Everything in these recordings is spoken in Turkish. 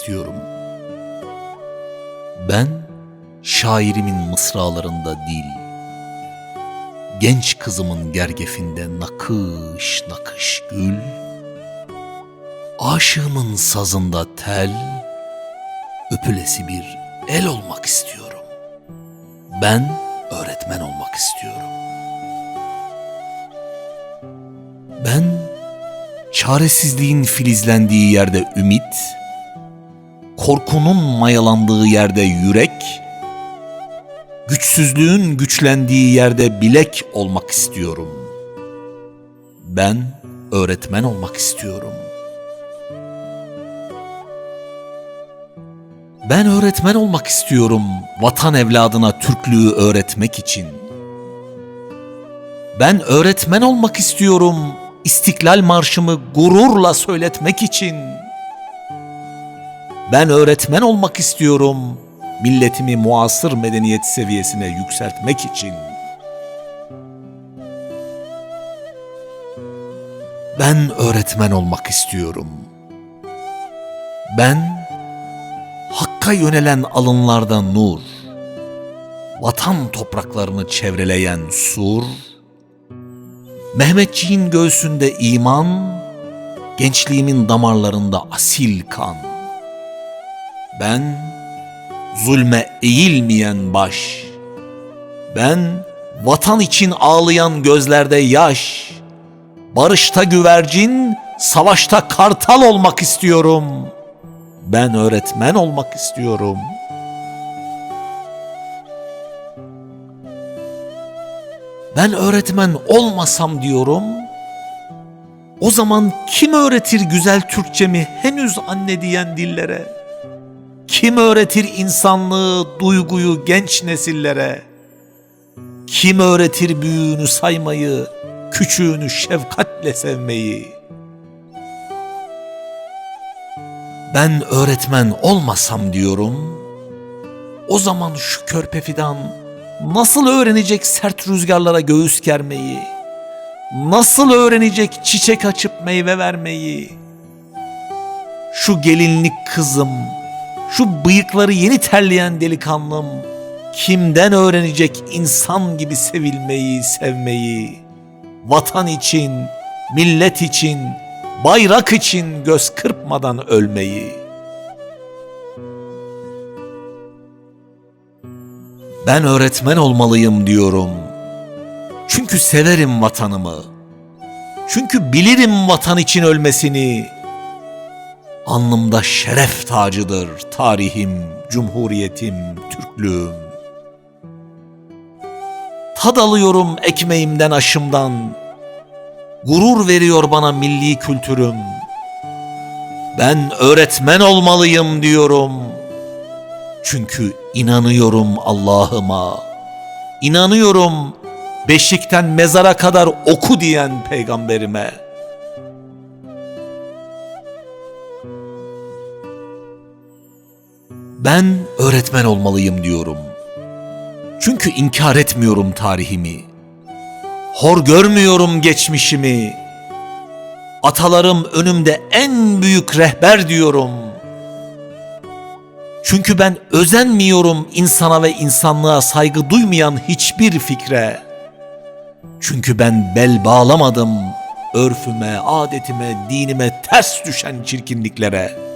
istiyorum. Ben şairimin mısralarında değil, genç kızımın gergefinde nakış nakış gül, aşığımın sazında tel, öpülesi bir el olmak istiyorum. Ben öğretmen olmak istiyorum. Ben çaresizliğin filizlendiği yerde ümit, korkunun mayalandığı yerde yürek, güçsüzlüğün güçlendiği yerde bilek olmak istiyorum. Ben öğretmen olmak istiyorum. Ben öğretmen olmak istiyorum vatan evladına Türklüğü öğretmek için. Ben öğretmen olmak istiyorum İstiklal Marşımı gururla söyletmek için. Ben öğretmen olmak istiyorum milletimi muasır medeniyet seviyesine yükseltmek için. Ben öğretmen olmak istiyorum. Ben Hakka yönelen alınlarda nur, vatan topraklarını çevreleyen sur, Mehmetçiğin göğsünde iman, gençliğimin damarlarında asil kan. Ben zulme eğilmeyen baş, ben vatan için ağlayan gözlerde yaş, barışta güvercin, savaşta kartal olmak istiyorum.'' Ben öğretmen olmak istiyorum. Ben öğretmen olmasam diyorum. O zaman kim öğretir güzel Türkçemi henüz anne diyen dillere? Kim öğretir insanlığı, duyguyu genç nesillere? Kim öğretir büyüğünü saymayı, küçüğünü şefkatle sevmeyi?'' ben öğretmen olmasam diyorum, o zaman şu körpe fidan nasıl öğrenecek sert rüzgarlara göğüs germeyi? Nasıl öğrenecek çiçek açıp meyve vermeyi? Şu gelinlik kızım, şu bıyıkları yeni terleyen delikanlım, kimden öğrenecek insan gibi sevilmeyi, sevmeyi? Vatan için, millet için, bayrak için göz kırpmadan ölmeyi. Ben öğretmen olmalıyım diyorum. Çünkü severim vatanımı. Çünkü bilirim vatan için ölmesini. Alnımda şeref tacıdır tarihim, cumhuriyetim, Türklüğüm. Tad alıyorum ekmeğimden aşımdan, gurur veriyor bana milli kültürüm. Ben öğretmen olmalıyım diyorum. Çünkü inanıyorum Allah'ıma. İnanıyorum beşikten mezara kadar oku diyen peygamberime. Ben öğretmen olmalıyım diyorum. Çünkü inkar etmiyorum tarihimi. Hor görmüyorum geçmişimi. Atalarım önümde en büyük rehber diyorum. Çünkü ben özenmiyorum insana ve insanlığa saygı duymayan hiçbir fikre. Çünkü ben bel bağlamadım örfüme, adetime, dinime ters düşen çirkinliklere.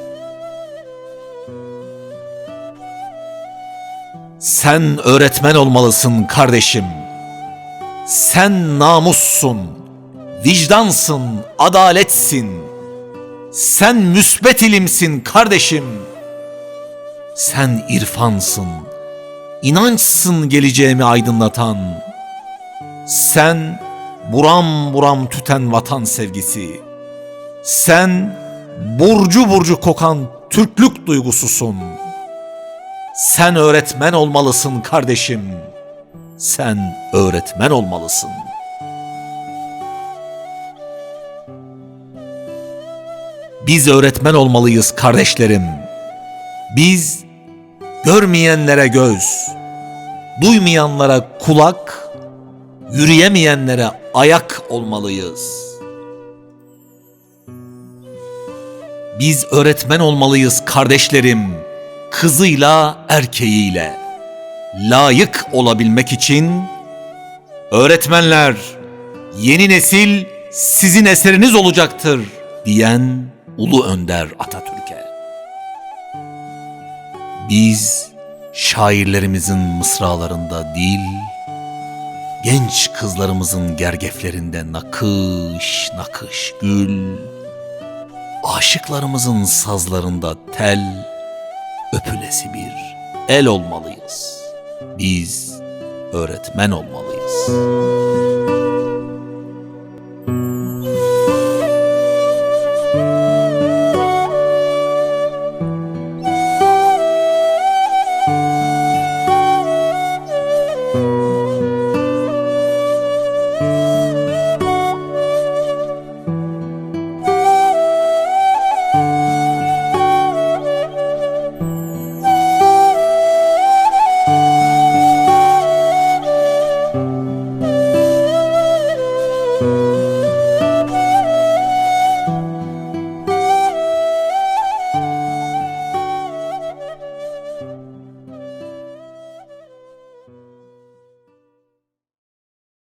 Sen öğretmen olmalısın kardeşim.'' Sen namussun, vicdansın, adaletsin. Sen müsbet ilimsin kardeşim. Sen irfansın, inançsın geleceğimi aydınlatan. Sen buram buram tüten vatan sevgisi. Sen burcu burcu kokan Türklük duygususun. Sen öğretmen olmalısın kardeşim.'' sen öğretmen olmalısın. Biz öğretmen olmalıyız kardeşlerim. Biz görmeyenlere göz, duymayanlara kulak, yürüyemeyenlere ayak olmalıyız. Biz öğretmen olmalıyız kardeşlerim. Kızıyla erkeğiyle. Layık olabilmek için öğretmenler yeni nesil sizin eseriniz olacaktır diyen Ulu Önder Atatürk'e. Biz şairlerimizin mısralarında değil, genç kızlarımızın gergeflerinde nakış nakış gül, aşıklarımızın sazlarında tel, öpülesi bir el olmalıyız. Biz öğretmen olmalıyız.